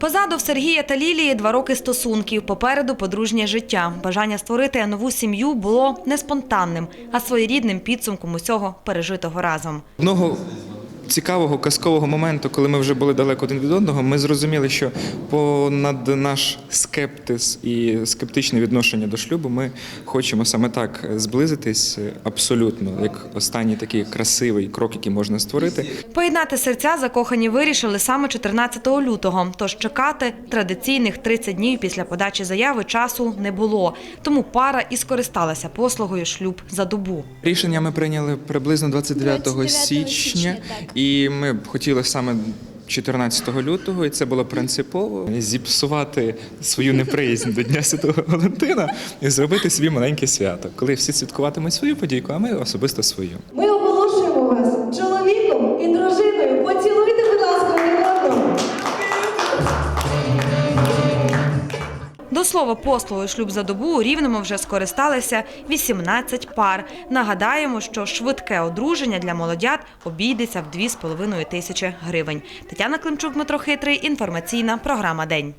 Позаду в Сергія та Лілії два роки стосунків, попереду подружнє життя. Бажання створити нову сім'ю було не спонтанним, а своєрідним підсумком усього пережитого разом. Одного цікавого казкового моменту, коли ми вже були далеко один від одного, ми зрозуміли, що понад наш скептиз і скептичне відношення до шлюбу, ми хочемо саме так зблизитись абсолютно, як останній такий красивий крок, який можна створити. Поєднати серця закохані вирішили саме 14 лютого. Тож чекати традиційних 30 днів після подачі заяви часу не було. Тому пара і скористалася послугою шлюб за добу. Рішення ми прийняли приблизно 29, 29 січня, січня. І ми б хотіли саме. 14 лютого, і це було принципово зіпсувати свою неприязнь до Дня Святого Валентина і зробити собі маленьке свято, коли всі святкуватимуть свою подійку, а ми особисто свою. Ми оголошуємо вас чоловіком До слова, послуги шлюб за добу у Рівному вже скористалися 18 пар. Нагадаємо, що швидке одруження для молодят обійдеться в 2,5 тисячі гривень. Тетяна Климчук, Дмитро Хитрий. Інформаційна програма День.